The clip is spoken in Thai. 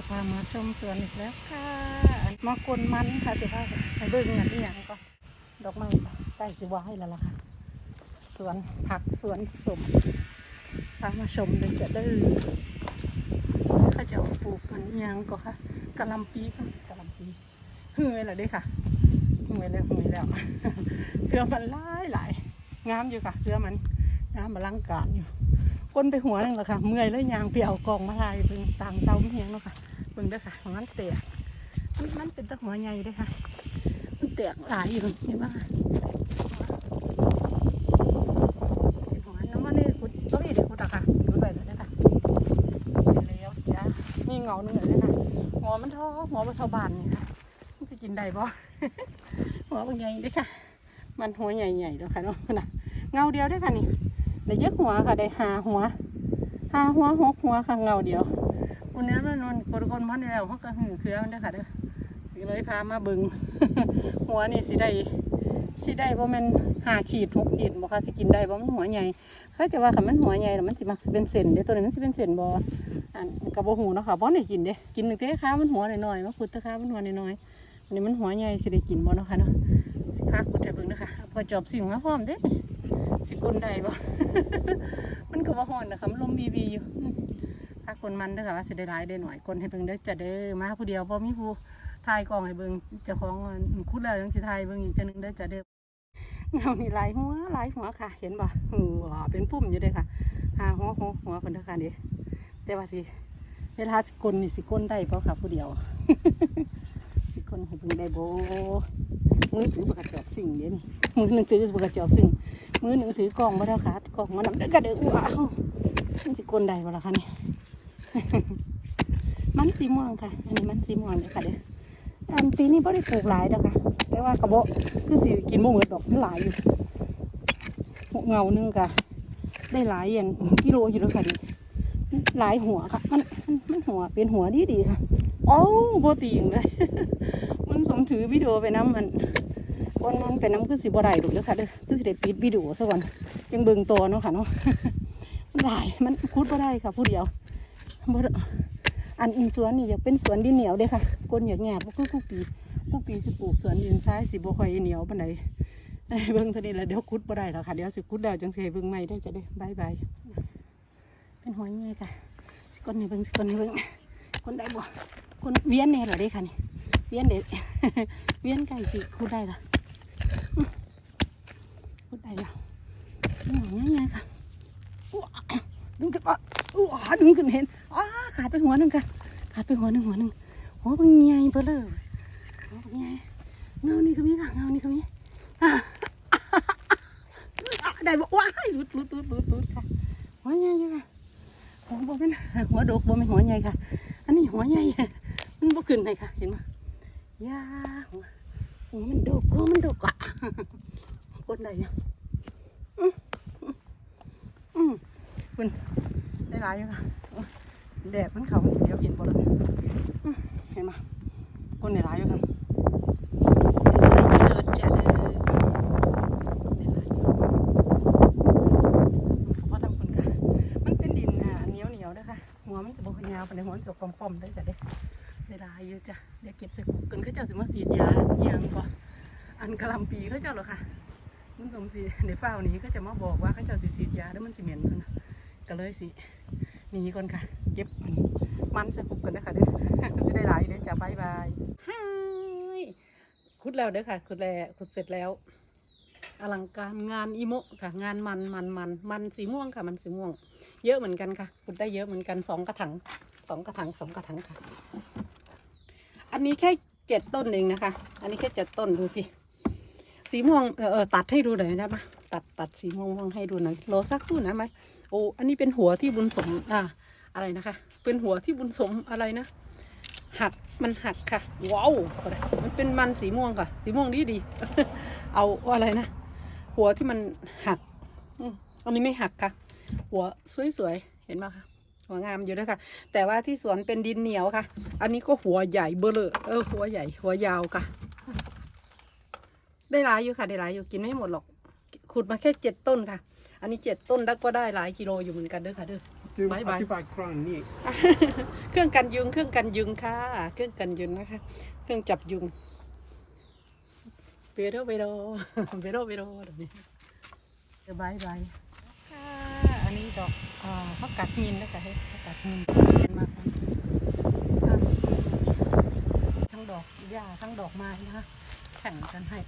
จะพามาชมสวนอีกแล้วค่ะมากวนมันค่ะเดี๋ยวพาไปเบิ่งอันนี้อย่างก็ดอกไม้ใกล้สิวาให้แล้วล่ะค่ะสวนผักสวนสมพามาชมเลยจะได้อเขาจะเอาปลูกกันอิหยังก็ค่ะกะลำปีค่ะกะลำปีเหื่อยแล้วด้ค่ะเหื่อยแล้วเหื่อยแล้วเครือมันหลายหลายงามอยู่ค่ะเครือมันงามมาลังการอยู่ คนไปหัวหนึงแหละค่ะ เมื่อยแล้วยางไปเอากองมาลายเป็นต่างเสาเมียงเนาะค่ะเบิ่งเด้อค่ะของนั้นแตกมันมันเป็นตะหัวใหญ่เด้อค่ะ มันแตกหลายอยู่นี่ว่าหัวน้ำมันนี่ขุดต้นนี้เดี๋ยวขุดอะค่ะขุดไปเลยนะคะไปแล้วจ้านี่เงาหนึ่งเลยนะคะหัวมันท่อหัวมันเท่าบานนี่ค่ะมันจะกินได้บ่หัวมันใหญ่เด้อค่ะ มันหัวใหญ่ๆเด้อค่ะเนาะน่ะเงาเดียวเด้อค่ะนี่ ได้เยอะหัวค่ะได้หาหัวหาหัวหกหัวค่ะเงาเดียววันนี้มันนคนคนมันแล้วเขาก็หือเครือมันได้ค่ะเด้อสิเลยพามาบึง หัวนี่สิได้สิได้บ่แม่นหาขีดหกขีดบ่ค่ะสิกินได้บ่มันหัวใหญ่เขาจะว่าคันมันหัวใหญ่แล้วมันสิมักสิเป็นเส้นเด้ตัวนี้มันสิเป็นเส้นบ่อันก็บ่ฮู้เนาะค่ะบ่ได้กินเด้กินหนึ่งแต่ขามันหัวน้อยๆมาขุดแตะขามันหัวน้อยๆอันนี้มันหัวใหญ่สิได้กินบ่เนาะค่ะเนาะสิพาขุดให้เบิ่งเด้อค่ะพอจอบสิ่งมาพร้อมเด้ สิกุนได้บ่ มันก็บ่ฮ้อนนะคะมันลมบีบีอยู่ถ้าคนมันเด้อค่ะว่าสิได้หลายได้หน่อยคนให้เบิ่งเด้อจะเด้อมาผู้เดียวบ่มีผู้ถ่ายกล้องให้เบิ่งเจ้าของคุดแล้วยังสิถ่ายเบิ่งอีกเทื่อนึงเด้อจะเด้อเงานี่หลายหัวหลายหัวค่ะ เห็นบ่หัวเป็นปุ่มอยู่เด้อค่ะหาหัวหัวหัวเพิ่นเด้อค่ะนี่แต่ว่าสิเวลาสิกลนี่สิกลได้บ่ค่ะผู้เดียว สิกลให้เบิ่งได้บ่ มือถือบกระจอกสิ่งเด้นี่มือหนึ่งถือบกระจอกสิ่งมือหนึ่งถือกล่องมาแล้วค่ะกล่องมานำเด้อกระเดือว้าวมันสิกลได้บ่ล่ะคะนี่มันสีม่วงค่ะ อันนี้มันสีม่วงเลยค่ะเด้ออันปีนี้บ่ได้ปลูกหลายดอกค่ะ แต่ว่ากระโบคือสิกินบ่หมดดอกมันหลายอยู่เงาหนึงค่ะ ได้หลายอย่างกิโลอยู่แล้วค่ะดิหลายหัวค่ะ มันมันหัวเป็นหัวดีดีค่ะโอ้โบตีงเลย มันสมถือวิดีโอไปน้ำมันวันมันเป็นน้ำคือสิบได้ดูแล้วค่ะเด้อคือสิได้ปิดวิดีโอซะก่อนจังเบิ่งตัวเนาะค่ะเนาะมันได้มันคุดบ่ได้ค่ะผู้เดียวบ่อันอินสวนนี่อยากเป็นสวนดินเหนียวเด้อค่ะก้นอยากแงบบ่คือทุกปีทุกปีสิปลูกสวนดินทรายสิบ่ค่อยเหนียวปานใดได้เบิ่งเท่านี้แล้วเดี๋ยวคุดบ่ได้แล้วค่ะเดี๋ยวสิคุดแล้วจังสิให้เบิ่งใหม่ได้จะได้บายบายเป็นหอยไงค่ะสิก้นให้เบิ่งสิก้นให้เบิ่งคนได้บ่คนเวียนแน่เหรอเด้ค่ะนี่ เวียนเด็ดเวียนไก่สิคุดได้ล่ะพูดได้ล้วหนังยังไงค่ะดึงขึ้นอะอู้อะดึงขึ้นเห็นอ้าขาดไปหัวหนึ่งค่ะขาดไปหัวหนึ่งหัวหนึ่งหัวเป็นใหญ่เบ้อเลยหัวเป็นใหญ่เงานี่ก็มีค่ะเงานี่ก็มีอ่ได้บอกว้ายหลุดหลุดหลุดหลุดหลุดค่ะหัวใหญ่อยู่ค่ะหัวบ่เป็นหัวดกบ่เป็นหัวใหญ่ค่ะ อันนี้หัวใหญ่มันบ่ขึ้นเลยค่ะเห็นไหม ยาหัวหัวมันดกหัวมันดกอะคนใดเนี่ยอืมอืมคุณได้หลายอยู่ค่ะแดดมันเขามันสีเดียวเห็นบ่เลยเห็นไหมคนได้หลายอยู่ค่ะได้หลายอยู่เด้อจ้ะเด้อได้หลายอยู่เพราะทำคุณค่ะมันเป็นดินอะเหนียวเหนียวนะคะหัวมันจะบ่ค่อยาวปานหัวมันจะปอมๆได้จ้ะเด้ อได้หลายอยู่จ้ะเดี๋ยวเก็บใส่กุกกินเขาเจ้าสิมาสีดยาอหย่างบ่อันกะลำปีเขาเจ้าเหรอค่ะมันสมสีในฝ้านี้ก็จะมาบอกว่าเขาจะสิฉีดยาแล้วมันสิเหม็นเพิ่นะก็เลยสิหนีก่อนค่ะ เก็บอันมันใส่ปุกกันนะคะเด้อจะได้หลายเด้อจ้าบายบายฮายขุดแล้วเด้อค่ะขุดแล้วขุดเสร็จแล้วอลังการงานอีโมะค่ะ งานมันมันมันมันสีม่วงค่ะ มันสีม่วง เยอะเหมือนกันค่ะขุดได้เยอะเหมือนกันสองกระถางสองกระถางสองกระถางค่ะ อันนี้แค่เจ็ดต้นเองนะคะ อันนี้แค่เจ็ดต้นดูสิ สีม่วงเออเออตัดให้ดูหน่อยได้ไหมตัดตัดสีม่วงม่วงให้ดูหน่อยรอสักครู่นะไหมโอ้อันนี้เป็นหัวที่บุญสมอ่าอะไรนะคะ เป็นหัวที่บุญสมอะไรนะ หักมันหักค่ะ ว้าวมันเป็นมันสีม่วงค่ะ สีม่วงดีดี เอาอะไรนะ หัวที่มันหักอันนี้ไม่หักค่ะ หัวสวยๆ เห็นไหมคะ หัวงามอยู่ด้วยค่ะ แต่ว่าที่สวนเป็นดินเหนียวค่ะ อันนี้ก็หัวใหญ่เบลอเออหัวใหญ่ หัวยาวค่ะ ได้หลายอยู่ค่ะ ได้หลายอยู่กินไม่หมดหรอก ขุดมาแค่เจ็ดต้นค่ะ อันนี้เจ็ดต้นแล้วก็ได้หลายกิโลอยู่เหมือนกันเด้อค่ะเด้อ Du, Bye, bye. att du bara grann เครื่องกันยุง เครื่องกันยุงค่ะ เครื่องกันยุงนะคะ เครื่องจับยุงเบโรเบโรเบโรเบโรแบบนี้เดี๋ยวบายบายค่ะอันนี้ ดอกอ่าผักกาดหินนะคะให้ผักกาดหินเห็นมาทั้งดอกหญ้าทั้งดอกไม้นะคะแข่งกันให้